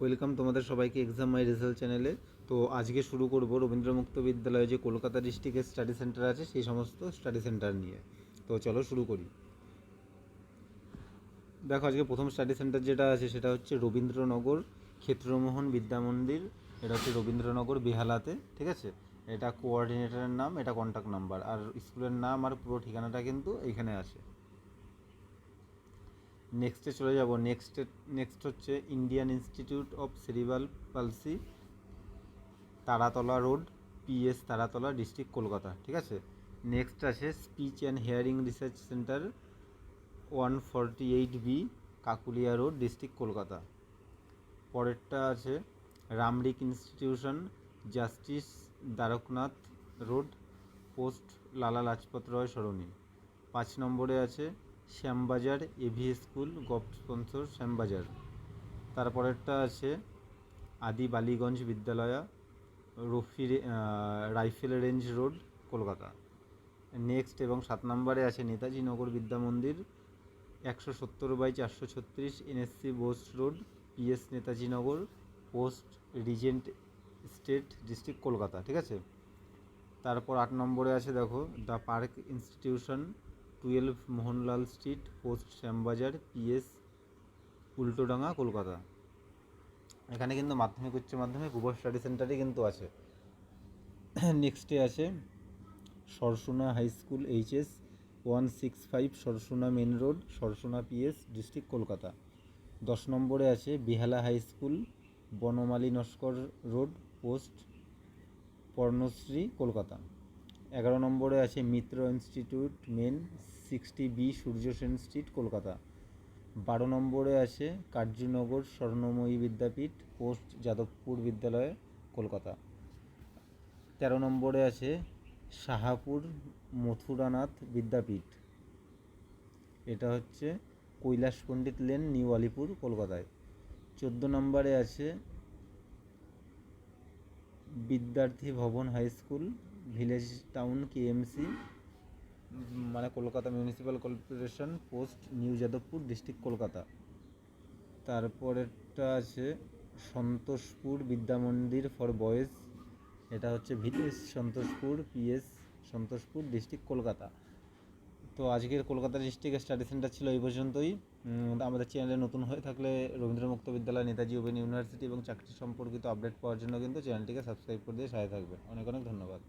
Welcome তোমাদের সবাইকে exam মাই result চ্যানেলে তো আজকে শুরু করব রবীন্দ্রমুক্ত বিদ্যালয়ে যে কলকাতা ডিস্ট্রিক্টের স্টাডি সেন্টার আছে, সেই সমস্ত স্টাডি সেন্টার নিয়ে। তো চলো শুরু করি। দেখো, আজকে প্রথম স্টাডি সেন্টার যেটা আছে, সেটা হচ্ছে রবীন্দ্রনগর ক্ষেত্রমোহন বিদ্যা মন্দির। এটা হচ্ছে রবীন্দ্রনগর বেহালাতে, ঠিক আছে? এটা কোঅর্ডিনেটরের নাম, এটা কন্ট্যাক্ট নাম্বার আর স্কুলের নাম আর পুরো ঠিকানাটা কিন্তু এইখানে আছে। নেক্সটে চলে যাব। নেক্সট নেক্সট হচ্ছে Indian institute of cerebral palsy Taratala road PS Taratala district Kolkata, ঠিক আছে? নেক্সট আছে speech and hearing research centre one forty eight B Kakulia road district Kolkata. পরেরটা আছে Ramrik institution justice Dwarkanath road post Lala Lajpat Rai Sarani পাঁচ নম্বরে আছে Shyambazar AV school gov sponsor Shyambazar. তারপরেরটা আছে Adi Ballygunge Vidyalaya Rafi rifle range road, Kolkata. Next এবং সাত নম্বরে আছে নেতাজি নগর বিদ্যা মন্দির, একশো সত্তর বাই চারশো ছত্রিশ NSC Bose road PS Netaji Nagar post regent state district Kolkata, ঠিক আছে? তারপর আট নম্বরে আছে দেখো the park institution twelve Mohanlal street post Shyambazar PS Ultadanga Kolkata এখানে কিন্তু মাধ্যমিক, উচ্চ মাধ্যমিক উভয় স্টাডি সেন্টারই কিন্তু আছে। নেক্সটে আছে Sarsuna high school HS one six five Sarsuna main road Sarsuna PS district Kolkata দশ নম্বরে আছে Behala high school Banamali Naskar road post Parnashree Kolkata এগারো নম্বরে আছে Mitra institute, main sixty B Surya Sen street Kolkata. বারো নম্বরে আছে Karyanagar Swarnamoyee Vidyapith, post Jadavpur Vidyalaya, Kolkata. তেরো নম্বরে আছে শাহাপুর মথুরানাথ বিদ্যাপীঠ। এটা হচ্ছে কৈলাস পণ্ডিত লেন, নিউ আলিপুর, কলকাতায়। চোদ্দ নম্বরে আছে Vidyarthi Bhavan high school village town KMC মানে Kolkata municipal corporation post new Jadavpur district Kolkata. তারপরেরটা আছে সন্তোষপুর বিদ্যা মন্দির ফর বয়েজ এটা হচ্ছে village Santoshpur PS Santoshpur district Kolkata. তো আজকের কলকাতা ডিস্ট্রিক্টের স্টাডি সেন্টার ছিল এই পর্যন্তই। আমাদের চ্যানেলে নতুন হয়ে থাকলে রবীন্দ্রমুক্ত বিদ্যালয়, নেতাজি ওপেন ইউনিভার্সিটি এবং চাকরি সম্পর্কিত আপডেট পাওয়ার জন্য কিন্তু চ্যানেলটিকে সাবস্ক্রাইব করে দিয়ে সহায় থাকবে অনেক অনেক ধন্যবাদ।